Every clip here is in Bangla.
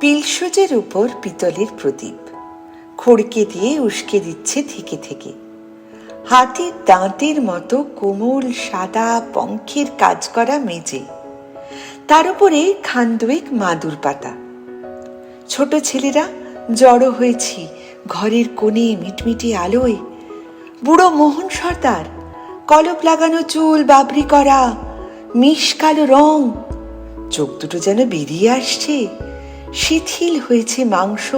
পিলসুজের উপর পিতলের প্রদীপ। খড়কে দিয়ে উস্কে দিচ্ছে থেকে থেকে। হাতির দাঁতের মতো কোমল সাদা পঙ্খের কাজ করা মেজে। তার উপরে খান্দুয়েক মাদুর পাতা। ছোট ছেলেরা জড়ো হয়েছি ঘরের কোণে মিটমিটি আলোয়। বুড়ো মোহন সর্দার, কলপ লাগানো চুল বাবরি করা, মিশ কালো রং। চোখ দুটো যেন বেরিয়ে আসছে। শিথিল হয়েছে মাংস।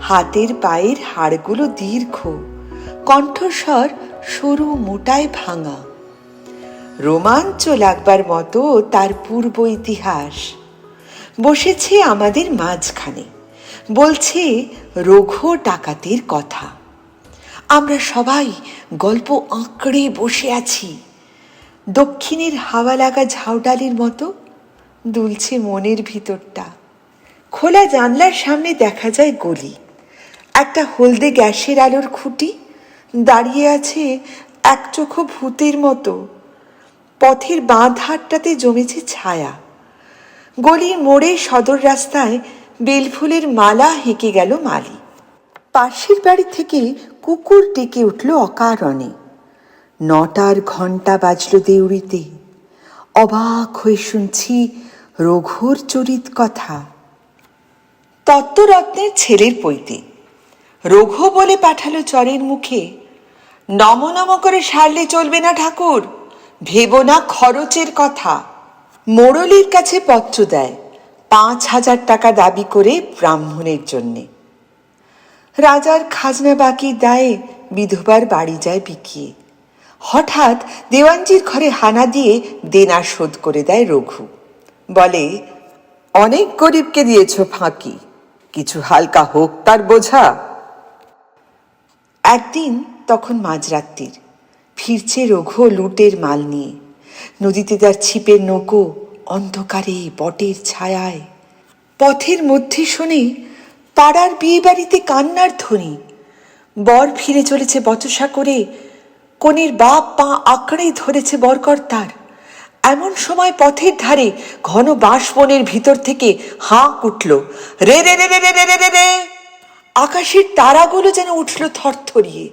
হাতের পায়ের হাড়গুলো দীর্ঘ। কণ্ঠস্বর সরু মোটায় ভাঙা। রোমাঞ্চ লাগবার মতো তার পূর্ব ইতিহাস। বসেছে আমাদের মাঝখানে। বলছে, রঘু ডাকাতের কথা। আমরা সবাই গল্প আঁকড়ে বসে আছি। দক্ষিণের হাওয়া লাগা ঝাউডালির মতো দুলছে মনের ভিতরটা। খোলা জানলার সামনে দেখা যায় গলি। একটা হলদে গ্যাসের আলোর খুঁটি, দাঁড়িয়ে আছে এক চোখো ভূতের মতো। পথের বাঁ ধারটাতে জমেছে ছায়া। গলির মোড়ে সদর রাস্তায় বেলফুলের মালা হেঁকে গেল মালি। পাশের বাড়ি থেকে কুকুর ডেকে উঠল অকারণে। নটার ঘণ্টা বাজল দেউড়িতে। অবাক হয়ে শুনছি রঘুর চরিত কথা। তত্ত্বরত্নের ছেলের পৈতে। রঘু বলে পাঠালো চরের মুখে, নম নম করে সারলে চলবে না ঠাকুর, ভেবো না খরচের কথা। মোড়লের কাছে পত্র দেয়, পাঁচ হাজার টাকা দাবি করে ব্রাহ্মণের জন্যে। রাজার খাজনা বাকি দায়ে বিধবার বাড়ি যায় বিকিয়ে হঠাৎ দেওয়ানজির ঘরে হানা দিয়ে দেনা শোধ করে দেয় রঘু। বলে, অনেক গরিবকে দিয়েছ ফাঁকি। কিছু হালকা হোক তার বোঝা। একদিন তখন মাঝরাত্রির, ফিরছে রঘু লুটের মাল নিয়ে। নদীতে তার ছিপের নৌকো অন্ধকারে বটের ছায়ায়। পথের মধ্যে শুনে পাড়ার বিয়ে বাড়িতে কান্নার ধ্বনি। বর ফিরে চলেছে বচসা করে, কনের বাপ পা আঁকড়ে ধরেছে বরকর্তার। এমন সময় পথের ধারে ঘন বাঁশবনের ভিতর থেকে হাঁক উঠল। রে রে রে রে রে রে রে রে আকাশের তারাগুলো যেন উঠল থরথরিয়ে।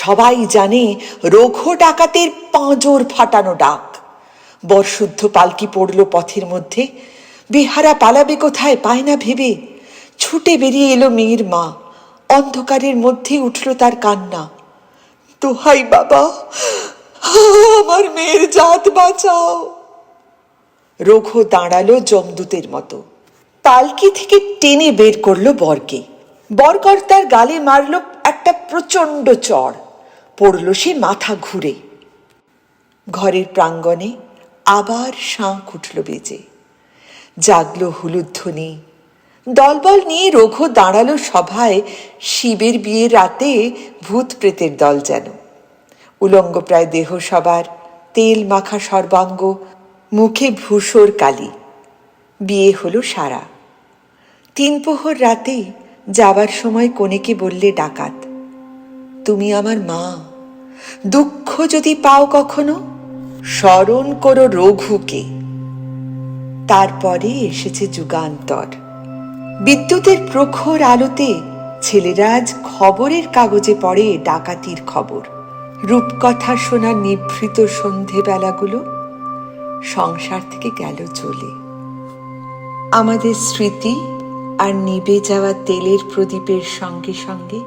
সবাই জানে রঘু ডাকাতের পাঁজর ফাটানো ডাক। বরশুদ্ধ পালকি পড়ল পথের মধ্যে। বিহারা পালাবে কোথায় পায় না ভেবে। ছুটে বেরিয়ে এলো মেয়ের মা। অন্ধকারের মধ্যে উঠল তার কান্না। দোহাই বাবা আমার মেয়ের জাত বাঁচাও। রঘু দাঁড়াল জমদূতের মতো। পালকি থেকে টেনে বের করল বরকে। বরকর্তার গালে মারল একটা প্রচণ্ড চড়। পড়ল সে মাথা ঘুরে। ঘরের প্রাঙ্গণে আবার শাঁখ উঠল বেজে। জাগলো হুলুধ্বনি দলবল নিয়ে রঘু দাঁড়াল সভায়। শিবের বিয়ের রাতে ভূত প্রেতের দল যেন। উলঙ্গ প্রায় দেহ সবার, তেল মাখা সর্বাঙ্গ, মুখে ভূষর কালি। বিয়ে হলো সারা। তিন প্রহর রাতে যাবার সময় কনেকে বললে ডাকাত, তুমি আমার মা, দুঃখ যদি পাও কখনো, স্মরণ করো রঘুকে। তারপরে এসেছে যুগান্তর। বিদ্যুতের প্রখর আলোতে ছেলেরা আজ খবরের কাগজে পড়ে ডাকাতির খবর। রূপকথা শোনা নিভৃত সন্ধেবেলাগুলো সংসার থেকে গেল চলে। আমাদের স্মৃতি আর নিবে যাওয়া তেলের প্রদীপের সঙ্গে সঙ্গে